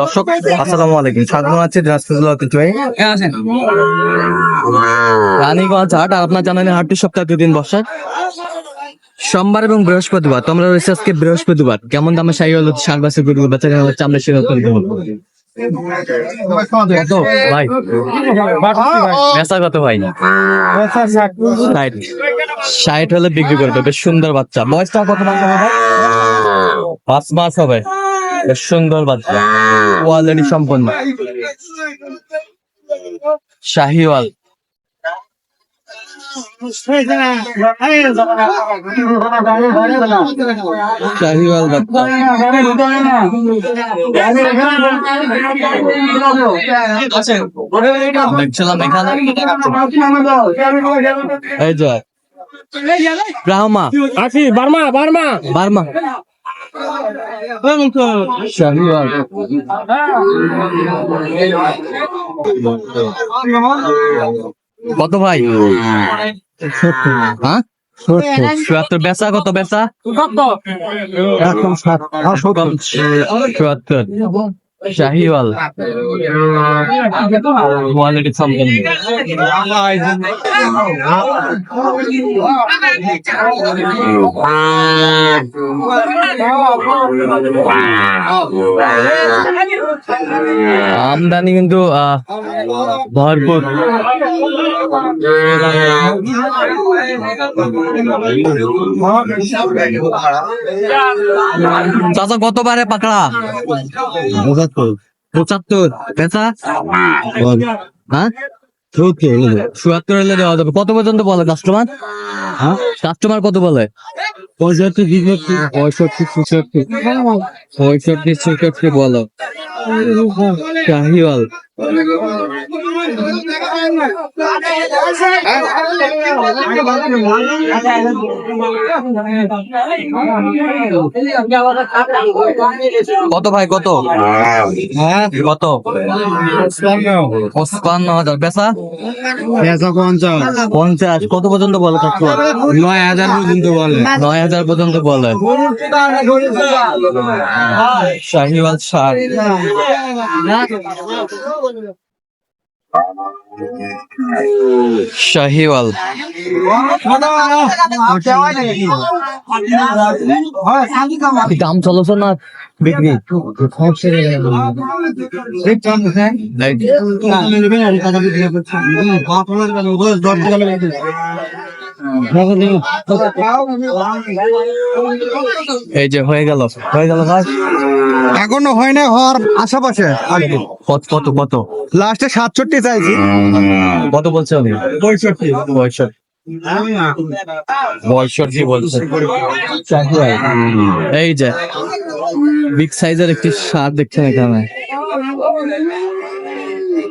দর্শক আসসালামু আলাইকুম। স্বাগত আছে দিনাজপুর রানীগঞ্জ হাট আর আপনার জানেন হাটটি সপ্তাহে দুদিন বসে। সোমবার এবং বৃহস্পতিবার তোমরা রয়েছে আজকে বৃহস্পতিবার। কেমন দামে শাড়ি হলো শাক বাসে গরু বেচা কেনা হচ্ছে আমরা সেটা তুলতে বলব কত ভাই বেচা কত ভাই। ষাট। ষাট হলে বিক্রি করবে বেশ সুন্দর বাচ্চা। বয়সটা কত মাস হবে? পাঁচ মাস হবে। সুন্দর বাচ্চা কোয়ালিটি সম্পন্ন। শাহিওয়াল। শাহিওয়াল বাচ্চা দেখছিলাম এখানে। এই যে ব্রাহ্মা। আছি বার্মা বার্মা। বার্মা। কত ভাই? হ্যাঁ? চুয়াত্তর বেচা কত বেচা? চুয়াত্তর। শাহিওয়াল কোয়ালিটি সম্পন্ন আমদানি কিন্তু ভরপুর। চাচা কত বারে পাকড়া? পঁচাত্তর। পেঁচা হ্যাঁ? চুয়াত্তর হলে দেওয়া যাবে। কত পর্যন্ত বলে কাস্টমার হ্যাঁ? কাস্টমার কত বলে? পঁয়ষট্টি পঁয়ষট্টি ছেষট্টি। পঁয়ষট্টি ছেষট্টি বলো। শাহিওয়াল। কত ভাই, কত? কত? পঁচপান্ন হাজার। পেশা পঞ্চাশ। কত পর্যন্ত বলে কাস্টমার নয় হাজার পর্যন্ত বলে। নয় হাজার পর্যন্ত বলে শাহিওয়াল ষাট শাহিওয়াল। দাম চলছে না বিক্রি এই যে হয়ে গেল হয়ে গেল ভাই এখনও হয় না হওয়ার আশেপাশে কত কত কত? লাস্টে সাতষট্টি চাইছি। কত বলছে পঁয়ষট্টি পঁয়ষট্টি পঁয়ষট্টি বলছে। এই যে বিগ সাইজের একটি সার দেখছেন এখানে।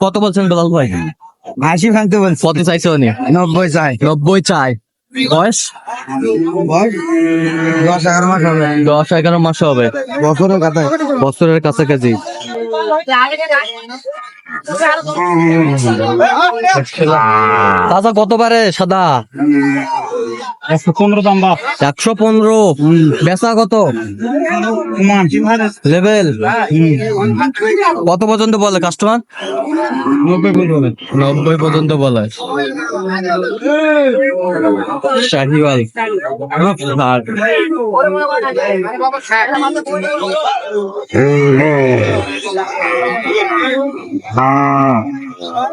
কত বলছেন বেলাল ভাই? আশি ভাঙতে বলছি। কত চাইছে উনি? নব্বই চাই। নব্বই চাই। বয়স? দশ এগারো মাস হবে। দশ এগারো মাস হবে। বছরের কাছাকাছি। তাজা কতবারে সাদা? একশো পনেরো দাম বা একশো পনেরো। বেচা কত? লেভেল। কত পর্যন্ত বলে কাস্টমার? নব্বই নব্বই পর্যন্ত বলে। শাহিওয়াল আর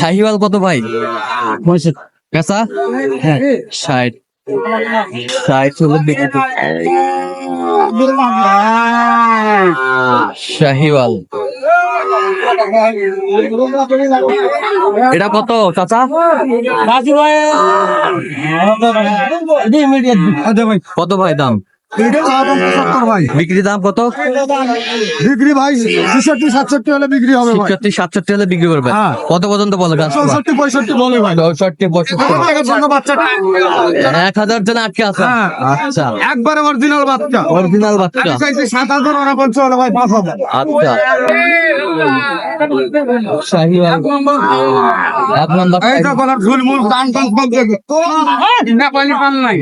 শাহিওয়াল। কত ভাই? পেঁচা হ্যাঁ ষাট। ষাট হলে শাহিওয়াল। এটা কত চাচা? কত ভাই দাম? বিক্রি দাম কত? বিক্রি ভাই ছেষট্টি সাতষট্টি হলে বিক্রি হবে ভাই। সাতষট্টি হলে বিক্রি করবে। হ্যাঁ। কত পর্যন্ত বলে চৌষট্টি পঁয়ষট্টি বলে ভাই। চৌষট্টি পঁয়ষট্টি। এক হাজার জন আটকে আছে। হ্যাঁ। আচ্ছা। একবারে অরিজিনাল বাচ্চা। অরিজিনাল বাচ্চা। সাত হাজার ওরা বলছে হলে ভাই পাঁচ হাজার। আচ্ছা। এক নম্বর এই তো কোনো ঝুলমুল পান নাই।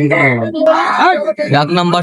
এক নম্বর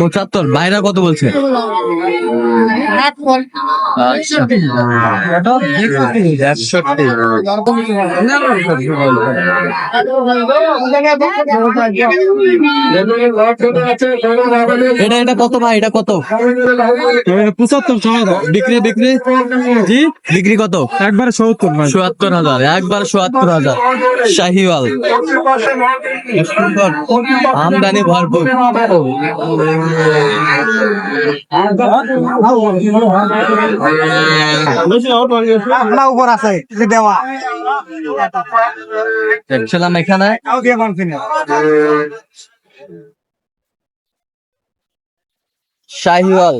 পঁচাত্তর। বাইরে কত বলছে? আচ্ছা। এটা এটা কত ভাই? এটা কত? পঁচাত্তর বিক্রি বিক্রি? জি? বিক্রি কত? একবারে সত্তর চুয়াত্তর হাজার। একবার চুয়াত্তর হাজার। শাহিওয়াল। আমদানি ভরপুর। উপর আছে দেওয়া। দেখছিলাম এখানে। শাহিওয়াল।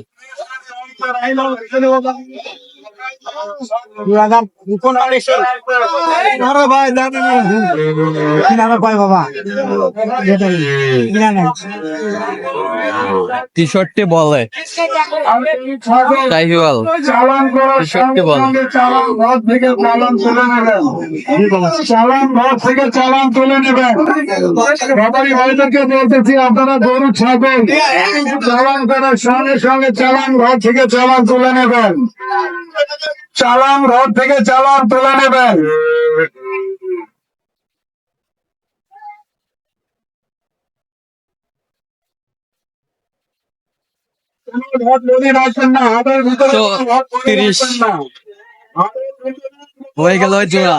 বলে। চালান করার সত্যি সঙ্গে বল। সঙ্গে চালান ঘর থেকে চালান তুলে নেবেন। চালান ঘর থেকে চালান তুলে নেবেন। ব্যাপারী ভাইদেরকে বলতেছি আপনারা গরু ছাগল চালান করার সঙ্গে সঙ্গে চালান ঘর থেকে চালান তুলে নেবেন। চালান রোড থেকে চালান তুলে নেবেন। তিরিশ। হয়ে গেল জোড়া।